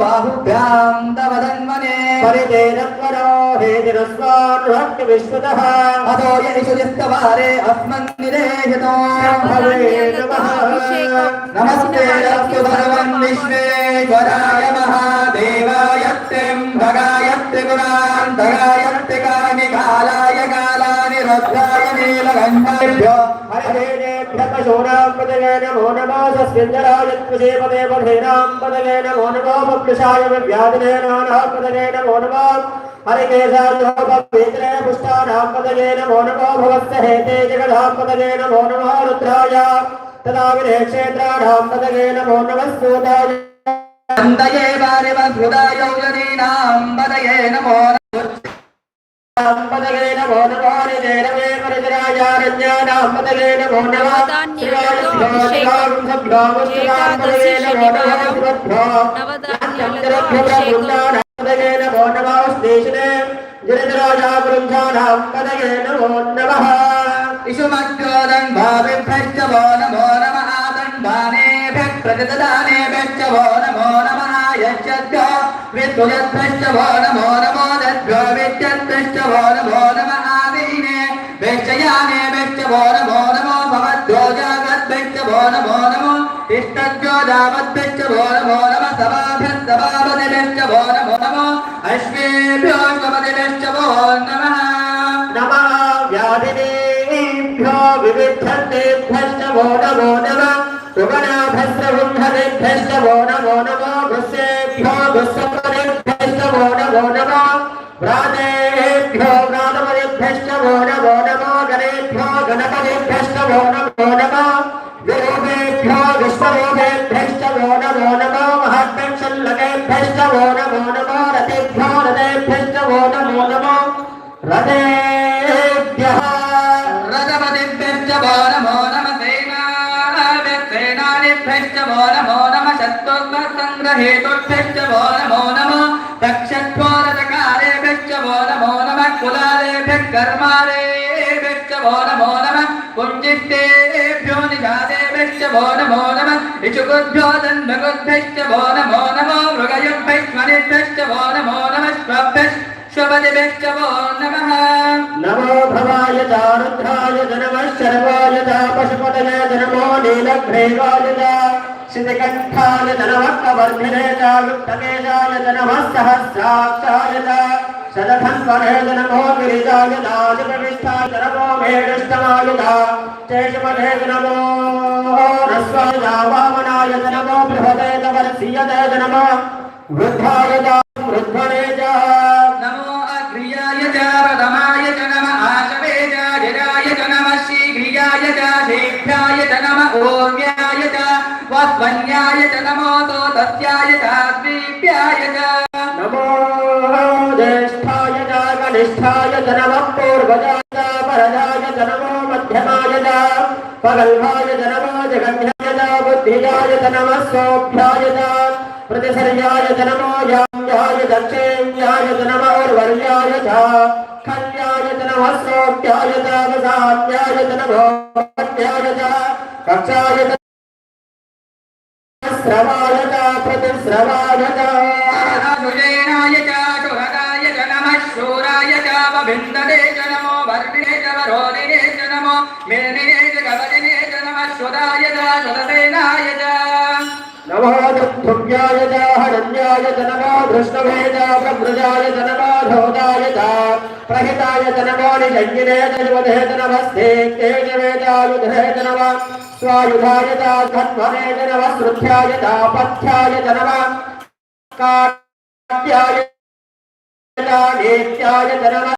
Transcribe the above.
బాహుభ్యాం తవ ధన్వనే పరిదేనత్వరో హేతిరస్వాన్ విశ్వతః అదో యైషు యస్తవారే అస్మన్ నిరేహితో నమస్తే అస్తు భగవన్ విశ్వేశ్వరాయ మహాదేవాయ త్ర్యంబకాయ త్రిగుణాంతరాయ త్రికానికాలాయ కాలాని రుద్రాయ నీలకంఠాభ్యో హరిదేభ్యకశూరాంపదగే నమో నమో సస్యంజరాయ త్వజేపదే పథేనాం పదగే నమో నమో పప్లుషాయ వ్యాధినే నానాపదగే నమో నమో హరికేశాయోపవేత్రే పుష్టానాం పదగే నమో నమో భవస్త హేతే జగదాం పదగే నమో నమో రుద్రాయ తదా విరేక్షేత్రాణాం పదగే నమో నమః సూతాయ వందయే వారివ హృదయౌ జనీనాం పదయే నమో పదగే నమో నమో నిజేనమే పరిజరాయారణ్యానాం పదగే నమో నమః నవధాన్యాలతో నమో ఇష్టభ్యో జావద్భ్యశ్చ వో నమో నమ సభాభ్యస్తభావదిభ్యశ్చ వో నమో నమో అశ్వేభ్యో శమదిభ్యశ్చ వో నమః నమః వ్యాధినేభ్యో వివిద్ధేభ్యశ్చ వో నమో నమః సుగణాభస్రబుంధేభ్యశ్చ వో నమో నమో గుస్సేభ్యో గుస్సపదేభ్యశ్చ వో నమో నమో వ్రాతేభ్యో వ్రాతపదేభ్యశ్చ రథేభ్యः. రథపతిభ్యశ్చ వో నమో నమ సేనాభ్యసేనానిభ్యశ్చ వో నమో నమ శత్రుఘ్నసంగ్రహేతుభ్యశ్చ నమో నమ నమో నమ కర్మాలేభ్యశ్చ నమో నమ కుంజిష్టేభ్యో నిజాదేభ్యశ్చ నమో నమ నమో నమో మృగయుభ్యశ్వనిభ్యశ్చ వో నమో నమ శ్వభ్యశ్వపతిభ్యశ్చ వో నమః నమో భవాయ చారుద్రాయ నమః శర్వాయ చ పశుపతయ నమో నీలభ్రేవాయ చ శితికంఠాయ నమః కవర్ధినే చ యుక్తకేశాయ నమః సహస్రాక్షాయ చ శతధన్వనే నమో గిరిజాయ చ జగవిష్ఠాయ నమో మేఘష్టమాయ చ శేషపదే నమో రస్వాయ చ వామనాయ నమో బృహదే వర్షీయతే నమో వృద్ధాయ చ వృద్ధనే చ నమో శీఘ్రాయ చ నమ ఓర్వ్యాయ చ వస్వన్యాయ చ నమో తోతస్యాయ చ ద్వీప్యాయ చ నమో జ్యేష్ఠాయ చ కనిష్ఠాయ చ నమః పూర్వజాయ చ పరజాయ చ నమో మధ్యమాయ చ పగల్భాయ చ నమో జగన్యాయ చ బుద్ధియాయ చ నమః సోభ్యాయ చ ప్రతిసర్యాయ చ నమో యామ్యాయ చ క్షేమ్యాయ చ నమో వర్యాయ చ కన్యాయ చ నమః సోభ్యాయ చ వసామ్యాయ చ నమో మధ్యాయ చ నమ శూరాయ చ నమో వర్ణినే చ చ నమో మేనినే చ గవదినే చ నమ శుదాయ చ చ पुण्यायजाहरण्याय जनका धृष्णवेजा प्रव्रजाय जनका धौदायता प्रहिताय जनकानि जङ्गिने जन्मधेतनमस्ते तेजवेजायुधेतनव स्वायुधायता धन्वने जनव श्रुध्यायता पथ्याय जनव काट्याय नेत्याय जनव